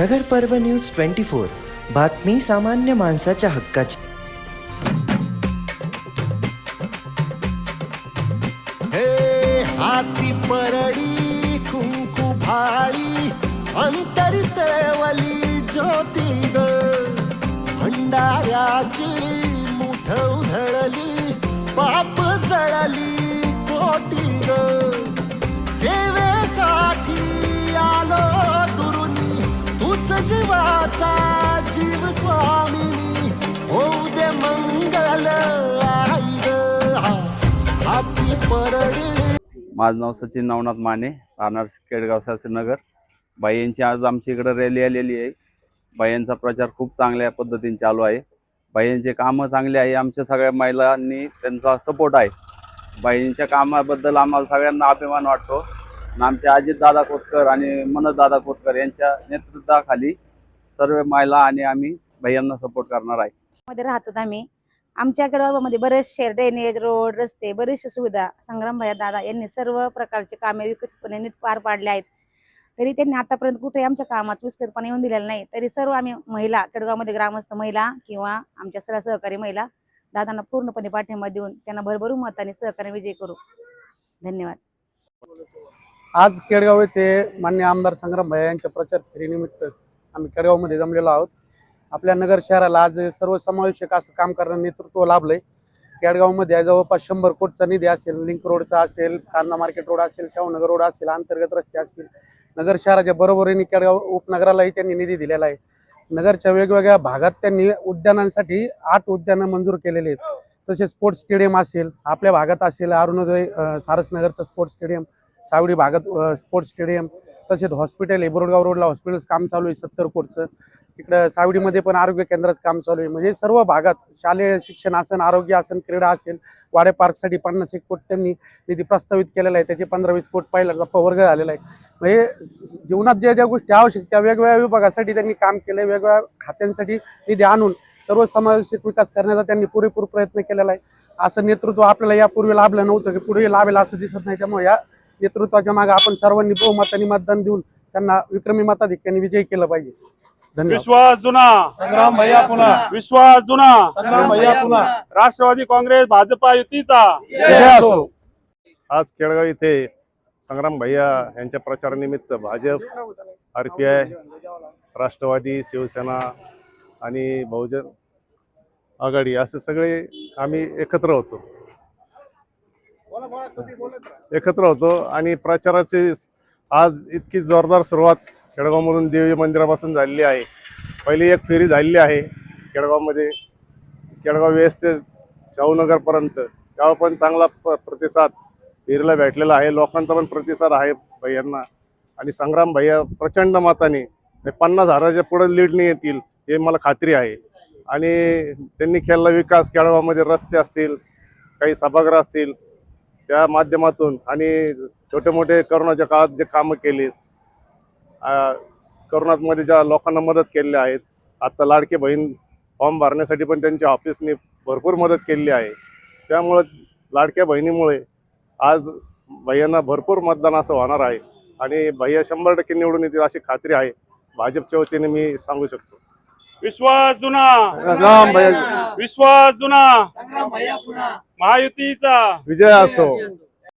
नगर पर्व news twenty four. बातमी सामान्य माणसाच्या हक्काची. हे हाती परडी कुंकू भाळी अंतरी तेवली ज्योती ग भंडाऱ्याची मुठ उधळली पाप जळली कोटी ग सेवेसाठी आलो जीवाचा जीव स्वामी होऊ दे मंगल हाती माझं नाव सचिन नवनाथ माने राहणार केडगाव शास्त्रीनगर. बाईंची आज आमच्या इकडं रॅली आलेली आहे. बाईंचा प्रचार खूप चांगल्या पद्धतीने चालू आहे. बाईंचे कामं चांगले आहे. आमच्या सगळ्या महिलांनी त्यांचा सपोर्ट आहे. बाईंच्या कामाबद्दल आम्हाला सगळ्यांना अभिमान वाटतो. आमचे अजितदादा कोतकर आणि मनोजदादा कोतकर यांच्या नेतृत्वाखाली सर्व महिला आणि आम्ही भैयांना सपोर्ट करणार आहे. मध्ये राहतात आम्ही. आमच्या गावामध्ये बरेचसे ड्रेनेज रोड रस्ते बरेचसे सुविधा संग्राम भैया दादा यांनी सर्व प्रकारचे कामे विकसितपणे नीट पार पाडले आहेत. तरी त्यांनी आतापर्यंत कुठे आमच्या कामात विस्कळीतपणे येऊन दिलेलं नाही. तरी सर्व आम्ही महिला केडगावमध्ये ग्रामस्थ महिला किंवा आमच्या सर्व सहकारी महिला दादांना पूर्णपणे पाठिंबा देऊन त्यांना भरभरून मताने सहकार्य विजय करू. धन्यवाद. आज केडगाव येथे मान्य आमदार संग्राम भैया यांच्या प्रचार फेरीनिमित्त आम्ही केडगावमध्ये जमलेलो आहोत. आपल्या नगर शहराला आज सर्वसमावेशक असं काम करणारं नेतृत्व लाभलंय. केडगावमध्ये जवळपास शंभर कोटचा निधी असेल लिंक रोडचा असेल कांदा मार्केट रोड असेल शाहूनगर रोड असेल अंतर्गत रस्ते असतील. नगर शहराच्या बरोबरीने केडगाव उपनगरालाही त्यांनी निधी दिलेला आहे. नगरच्या वेगवेगळ्या भागात त्यांनी उद्यानांसाठी आठ उद्यानं मंजूर केलेली आहेत. तसेच स्पोर्ट्स स्टेडियम असेल आपल्या भागात असेल अरुणोदय सारसनगरचं स्पोर्ट्स स्टेडियम सावडी भागात स्पोर्ट्स स्टेडियम तसेच हॉस्पिटल आहे बोरगाव रोडला हॉस्पिटल काम चालू आहे सत्तर कोटचं तिकडं सावडीमध्ये पण आरोग्य केंद्राचं काम चालू आहे. म्हणजे सर्व भागात शालेय शिक्षण असेल आरोग्य असेल क्रीडा असेल वाडे पार्कसाठी पन्नास एक कोट त्यांनी निधी प्रस्तावित केलेला आहे. त्याचे पंधरा वीस कोट पहिला वर्ग झालेला आहे. म्हणजे जीवनात ज्या ज्या गोष्टी आवश्यक त्या वेगवेगळ्या विभागासाठी त्यांनी काम केलं वेगवेगळ्या खात्यांसाठी निधी आणून सर्व समावेशित विकास करण्याचा त्यांनी पुरेपूर प्रयत्न केलेला आहे. असं नेतृत्व आपल्याला यापूर्वी लाभलं नव्हतं की पुढे लाभेल असं दिसत नाही. त्यामुळे या नेतृत्वाच्या मागे आपण सर्वांनी बहुमताने मतदान देऊन त्यांना विक्रमी मताधिक्याने विजयी केलं पाहिजे. धन्यवाद. विश्वास जुना. संग्राम भैया पुन्हा. विश्वास जुना. संग्राम भैया पुन्हा. राष्ट्रवादी काँग्रेस भाजपा युतीचा. आज केळगाव इथे संग्राम भैया यांच्या प्रचारानिमित्त Bhajap R P I Rashtrawadi Shivsena आणि बहुजन आघाडी असे सगळे आम्ही एकत्र होतो. एकत्र होतो आणि प्रचाराची आज इतकी जोरदार सुरुवात केळगावमधून देवी मंदिरापासून झालेली आहे. पहिली एक फेरी झालेली आहे केळगावमध्ये केळगाव वेस्ट ते शाहूनगरपर्यंत. त्यावर पण चांगला प- प्रतिसाद फेरीला भेटलेला आहे. लोकांचा पण प्रतिसाद आहे भैयांना. आणि संग्राम भैया प्रचंड मताने पन्नास हजाराच्या पुढे लीडने येतील हे मला खात्री आहे. आणि त्यांनी केलेला विकास. केळगावमध्ये रस्ते असतील काही सभागृह असतील त्या माध्यमातून आणि छोटे मोठे करोनाच्या काळात जे कामं केली करोनामध्ये ज्या लोकांना मदत केलेल्या आहेत आता लाडके बहीण फॉर्म भरण्यासाठी पण त्यांच्या ऑफिसने भरपूर मदत केलेली आहे. त्यामुळं लाडक्या बहिणीमुळे आज भैयांना भरपूर मतदान असं होणार आहे आणि भैया शंभर टक्के निवडून येतील अशी खात्री आहे. भाजपच्या वतीने मी सांगू शकतो. विश्वास जुना. राम भैया विश्वास जुना. महायुतीचा. विजय असो.